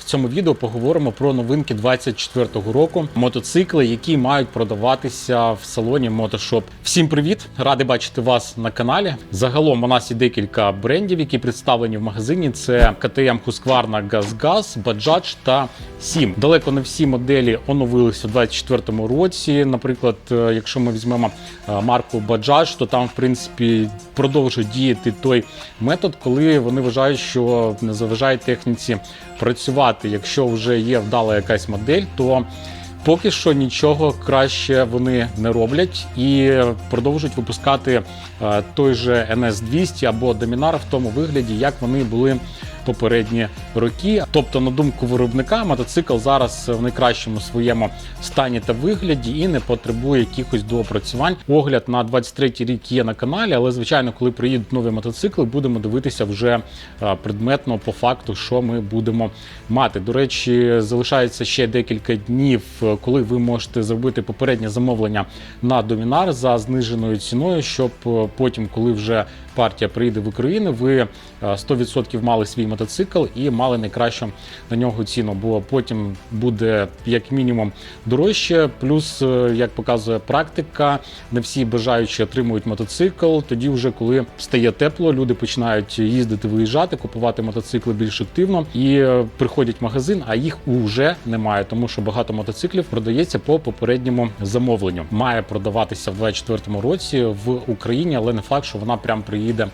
В цьому відео поговоримо про новинки 24-го року. Мотоцикли, які мають продаватися в салоні Мотошоп. Всім привіт! Радий бачити вас на каналі. Загалом у нас є декілька брендів, які представлені в магазині. Це КТМ Husqvarna GazGaz, Bajaj та Sim. Далеко не всі моделі оновилися у 24-му році. Наприклад, е, якщо ми візьмемо е, марку Bajaj, то там в принципі продовжує діяти той метод, коли вони вважають, що не заважає техніці працювати. Якщо вже є вдала якась модель, то поки що нічого краще вони не роблять і продовжують випускати е, той же NS200 або Dominar в тому вигляді, як вони були попередні роки. Тобто, на думку виробника, мотоцикл зараз в найкращому своєму стані та вигляді і не потребує якихось доопрацювань. Огляд на 23-й рік є на каналі, але звичайно, коли приїдуть нові мотоцикли, будемо дивитися вже е, предметно по факту, що ми будемо мати. До речі, залишається ще декілька днів, е, коли ви можете зробити попереднє замовлення на Домінар за зниженою ціною, щоб е, потім, коли вже партія приїде в Україну, ви е, 100% мали свій мотоцикл і мали найкращу на нього ціну, бо потім буде як мінімум дорожче. Плюс, е, як показує практика, не всі бажаючі отримують мотоцикл. Тоді, вже коли стає тепло, люди починають їздити, виїжджати, купувати мотоцикли більш активно і е, приходять в магазин, а їх уже немає, тому що багато мотоциклів продається по попередньому замовленню. Має продаватися в 2024 році в Україні, але не факт, що вона прям приїде.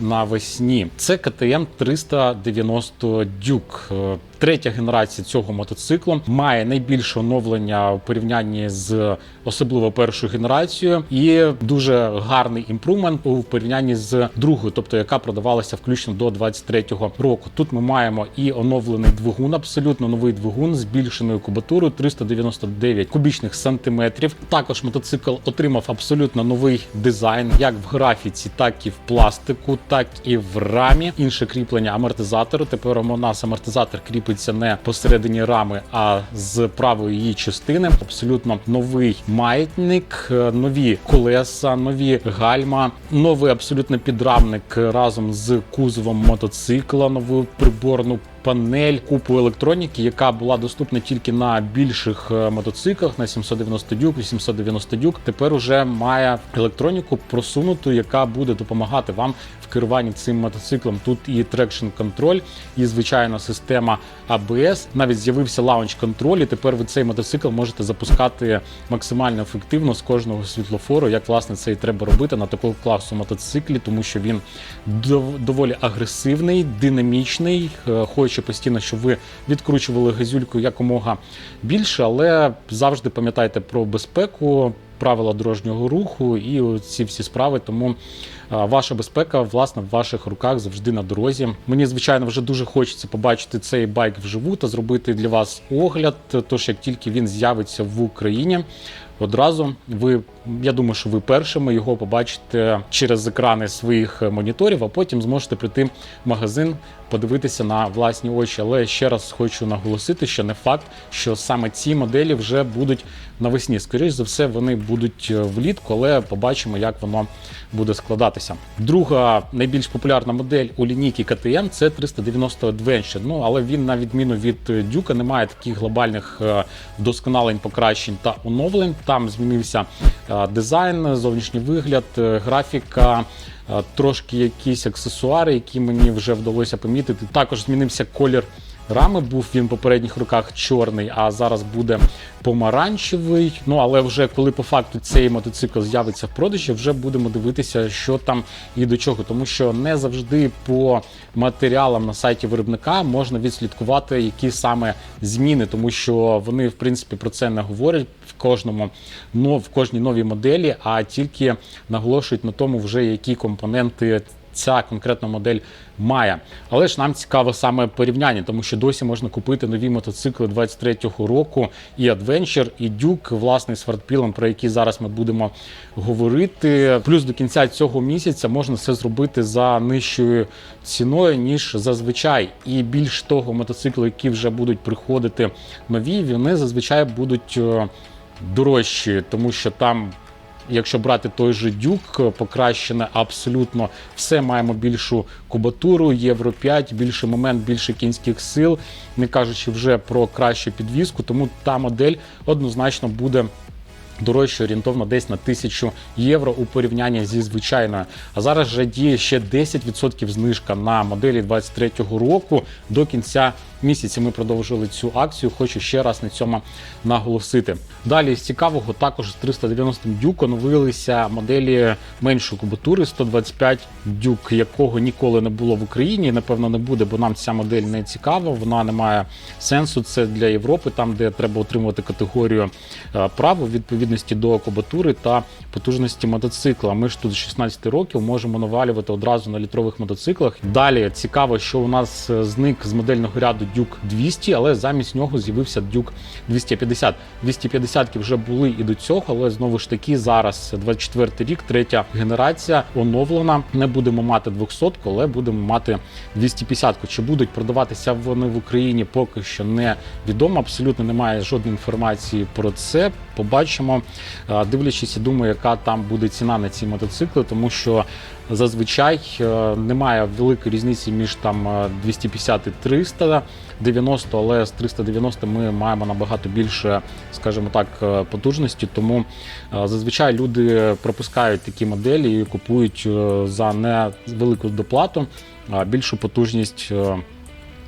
Навесні це КТМ 390 Duke. Третя генерація цього мотоциклу має найбільше оновлення у порівнянні з особливо першою генерацією, і дуже гарний імпрумент у порівнянні з другою, тобто яка продавалася включно до 23-го року. Тут ми маємо і оновлений двигун, абсолютно новий двигун з збільшеною кубатурою 399 кубічних сантиметрів. Також мотоцикл отримав абсолютно новий дизайн, як в графіці, так і в пластику, так і в рамі. Інше кріплення амортизатору. Тепер у нас амортизатор кріпиться не посередині рами, а з правої її частини. Абсолютно новий маятник, е, нові колеса, нові гальма, новий абсолютно підрамник разом з кузовом мотоцикла, нову приборну. Панель, купу електроніки, яка була доступна тільки на більших е, мотоциклах на 790 дюк, 890 дюк. Тепер уже має електроніку просунуту, яка буде допомагати вам керуванні цим мотоциклом. Тут і трекшн контроль, і звичайно система ABS. Навіть з'явився лаунч контроль. І тепер ви цей мотоцикл можете запускати максимально ефективно з кожного світлофору. Як власне це і треба робити на такого класу мотоциклі, тому що він доволі агресивний, динамічний. е, Хоче постійно, щоб ви відкручували газюльку якомога більше, але завжди пам'ятайте про безпеку. Правила дорожнього руху і ці всі справи. Тому ваша безпека, власне, в ваших руках завжди на дорозі. Мені, звичайно, вже дуже хочеться побачити цей байк вживу та зробити для вас огляд. Тож, як тільки він з'явиться в Україні, одразу ви, я думаю, що ви першими його побачите через екрани своїх моніторів, а потім зможете прийти в магазин, подивитися на власні очі. Але ще раз хочу наголосити, що не факт, що саме ці моделі вже будуть навесні. Скоріше за все, вони будуть е, влітку, але побачимо, як воно буде складатися. Друга найбільш популярна модель у лінійки КТМ це 390 Adventure. Ну але він, на відміну від е, Дюка, не має таких глобальних е, вдосконалень, покращень та оновлень. Там змінився е, дизайн, зовнішній вигляд, е, графіка. Трошки якісь аксесуари, які мені вже вдалося помітити. Також змінився колір рами. Був він в попередніх роках чорний, а зараз буде помаранчевий. Ну але вже коли по факту цей мотоцикл з'явиться в продажі, вже будемо дивитися, що там і до чого, тому що не завжди по матеріалам на сайті виробника можна відслідкувати, які саме зміни, тому що вони в принципі про це не говорять в кожному ну, в кожній новій моделі, а тільки наголошують на тому, вже які компоненти ця конкретна модель має. Але ж нам цікаво саме порівняння, тому що досі можна купити нові мотоцикли 23-го року, і Adventure, і Duke, власне, з фартпілом, про які зараз ми будемо говорити. Плюс до кінця цього місяця можна це зробити за нижчою ціною, ніж зазвичай. І більш того, мотоцикли, які вже будуть приходити нові, вони зазвичай будуть е, дорожчі, тому що там Якщо брати той же дюк, покращене абсолютно все. Маємо більшу кубатуру, євро 5, більший момент, більше кінських сил, не кажучи вже про кращу підвізку, тому та модель однозначно буде. Дорожче орієнтовно десь на 1000 євро у порівнянні зі звичайною. А зараз вже діє ще 10% знижка на моделі 23-го року до кінця місяця. Ми продовжили цю акцію. Хочу ще раз на цьому наголосити. Далі з цікавого також з 390 дюк оновилися моделі меншої кубатури 125 дюк, якого ніколи не було в Україні. Напевно, не буде, бо нам ця модель не цікава. Вона не має сенсу. Це для Європи, там де треба отримувати категорію е, прав відповідності до кубатури та потужності мотоцикла. Ми ж тут з 16 років можемо навалювати одразу на літрових мотоциклах. Далі цікаво, що у нас е, зник з модельного ряду Duke 200, але замість нього з'явився Duke 250. 250 вже були і до цього, але знову ж таки зараз 24 рік, третя генерація оновлена. Не будемо мати 200, але будемо мати 250. Чи будуть продаватися вони в Україні, поки що не відомо. Абсолютно немає жодної інформації про це. Побачимо, Е, дивлячись, думаю, яка там буде ціна на ці мотоцикли, тому що зазвичай е, немає великої різниці між там е, 250 і 90, але з 390 ми маємо набагато більше, скажімо так, е, потужності. Тому е, зазвичай люди пропускають такі моделі і купують е, за невелику доплату більшу потужність.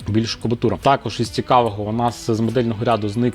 Більшу кубатуру. Також із цікавого у нас з модельного ряду зник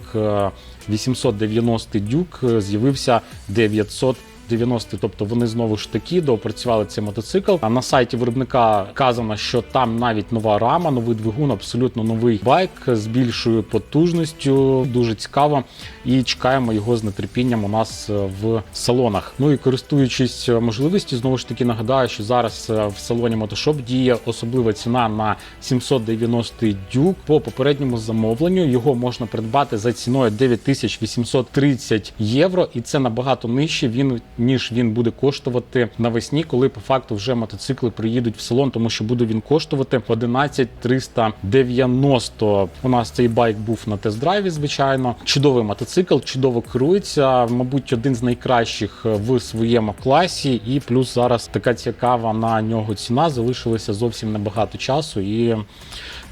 890 дюк, з'явився 900 90-ті, тобто вони знову ж таки доопрацювали цей мотоцикл. А на сайті виробника казано, що там навіть нова рама, новий двигун, абсолютно новий байк з більшою потужністю. Дуже цікаво. І чекаємо його з нетерпінням у нас е, в салонах. Ну і користуючись е, можливістю, знову ж таки нагадаю, що зараз е, в салоні Мотошоп діє особлива ціна на 790 дюк. По попередньому замовленню його можна придбати за ціною 9830 євро, і це набагато нижче. Він ніж він буде коштувати навесні, коли по факту вже мотоцикли приїдуть в салон, тому що буде він коштувати 11390. У нас цей байк був на тест-драйві, звичайно. Чудовий мотоцикл, чудово керується. Мабуть, один з найкращих в своєму класі. І плюс зараз така цікава на нього ціна. Залишилося зовсім небагато часу і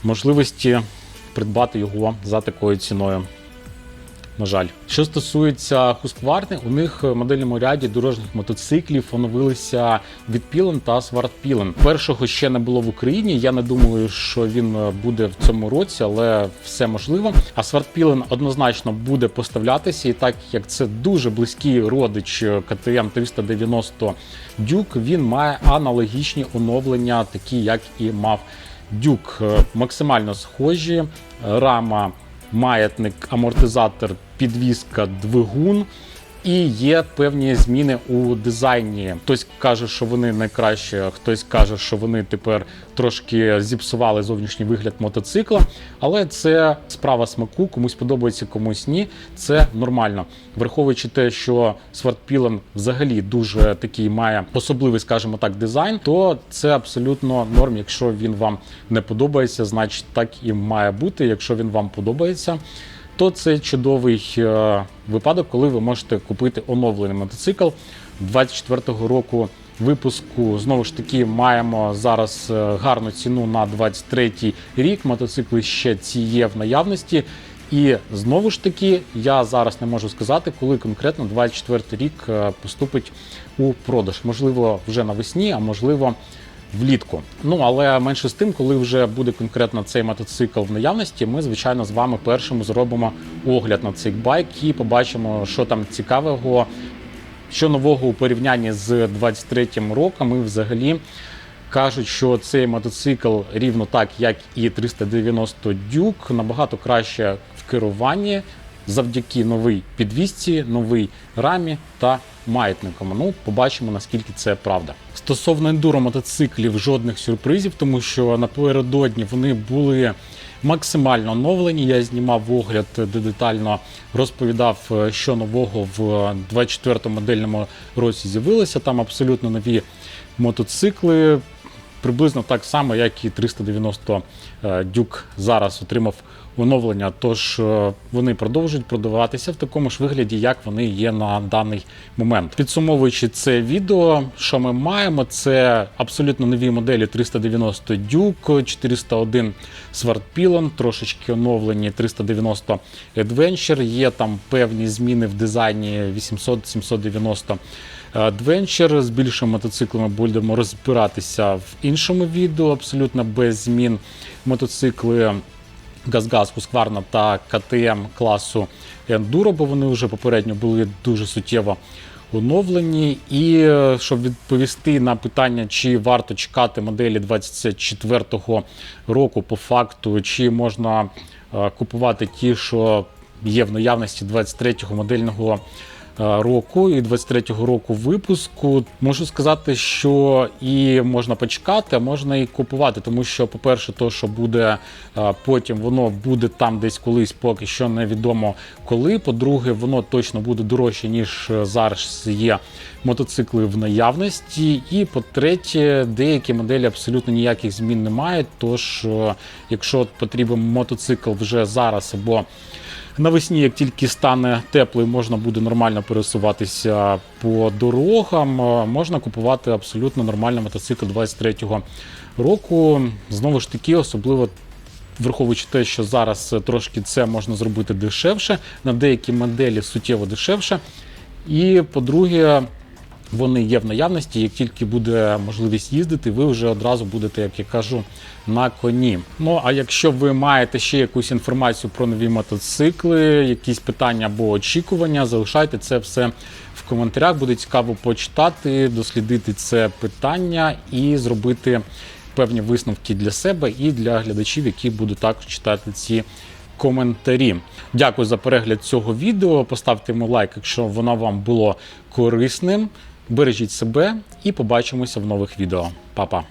можливості придбати його за такою ціною. На жаль, що стосується Husqvarna, у них в модельному ряді дорожніх мотоциклів оновилися Відпілен та Свартпілен. Першого ще не було в Україні. Я не думаю, що він е, буде в цьому році, але все можливо. А Свартпілен однозначно буде поставлятися, і так як це дуже близький родич КТМ 390 Дюк, він має аналогічні оновлення, такі як і мав Дюк. Е, Максимально схожі. Рама маятник, амортизатор, підвізка, двигун. І є певні зміни у дизайні. Хтось каже, що вони найкращі, а хтось каже, що вони тепер трошки зіпсували зовнішній вигляд мотоцикла. Але це справа смаку, комусь подобається, комусь ні. Це нормально. Враховуючи те, що Свартпілен взагалі дуже такий має особливий, скажімо так, дизайн, то це абсолютно норм. Якщо він вам не подобається, значить так і має бути. Якщо він вам подобається то це чудовий е, випадок, коли ви можете купити оновлений мотоцикл 24-го року випуску. Знову ж таки, маємо зараз е, гарну ціну на 23-й рік. Мотоцикли ще ці є в наявності. І знову ж таки, я зараз не можу сказати, коли конкретно 24 рік е, поступить у продаж. Можливо, вже навесні, а можливо влітку. Ну але менше з тим, коли вже буде конкретно цей мотоцикл в наявності, ми звичайно з вами першим зробимо огляд на цей байк і побачимо, що там цікавого, що нового у порівнянні з 23-м роком. І взагалі кажуть, що цей мотоцикл рівно так, як і 390 Duke, набагато краще в керуванні. Завдяки новій підвісці, новій рамі та маятникам. Ну, побачимо наскільки це правда. Стосовно ендуро мотоциклів, жодних сюрпризів, тому що напередодні вони були максимально оновлені. Я знімав огляд, де детально розповідав, е, що нового в 24-му модельному році з'явилося. Там абсолютно нові мотоцикли. Приблизно так само, як і 390 Дюк зараз отримав оновлення. Тож е, вони продовжують продаватися в такому ж вигляді, як вони є на даний момент. Підсумовуючи це відео, що ми маємо, це абсолютно нові моделі 390 Duke, 401 Swordpilon, трошечки оновлені 390 Adventure. Є там певні зміни в дизайні 800-790 Adventure. З більшими мотоциклами будемо розбиратися в іншому відео, абсолютно без змін. Мотоцикли Газгаз, Husqvarna та КТМ класу Enduro, бо вони вже попередньо були дуже суттєво оновлені. І е, щоб відповісти на питання, чи варто чекати моделі 24-го року по факту, чи можна е, купувати ті, що є в наявності 23-го модельного е, року і 23-го року випуску. Можу сказати, що і можна почекати, а можна і купувати, тому що, по-перше, то, що буде е, потім, воно буде там десь колись, поки що невідомо коли. По-друге, воно точно буде дорожче, ніж е, зараз є мотоцикли в наявності. І по-третє, деякі моделі абсолютно ніяких змін не мають. Тож, е, якщо потрібен мотоцикл вже зараз або Навесні, як тільки стане тепло і можна буде нормально пересуватися по дорогам, е, можна купувати абсолютно нормальний мотоцикл 23-го року. Знову ж таки, особливо враховуючи те, що зараз е, трошки це можна зробити дешевше, на деякі моделі суттєво дешевше. І по-друге, вони є в наявності. Як тільки буде можливість їздити, ви вже одразу будете, як я кажу, на коні. Ну а якщо ви маєте ще якусь інформацію про нові мотоцикли, якісь питання або очікування, залишайте це все в коментарях. Буде цікаво почитати, дослідити це питання і зробити певні висновки для себе і для глядачів, які будуть також читати ці коментарі. Дякую за перегляд цього відео. Поставте йому лайк, якщо воно вам було корисним. Бережіть себе і побачимося в нових відео. Па-па!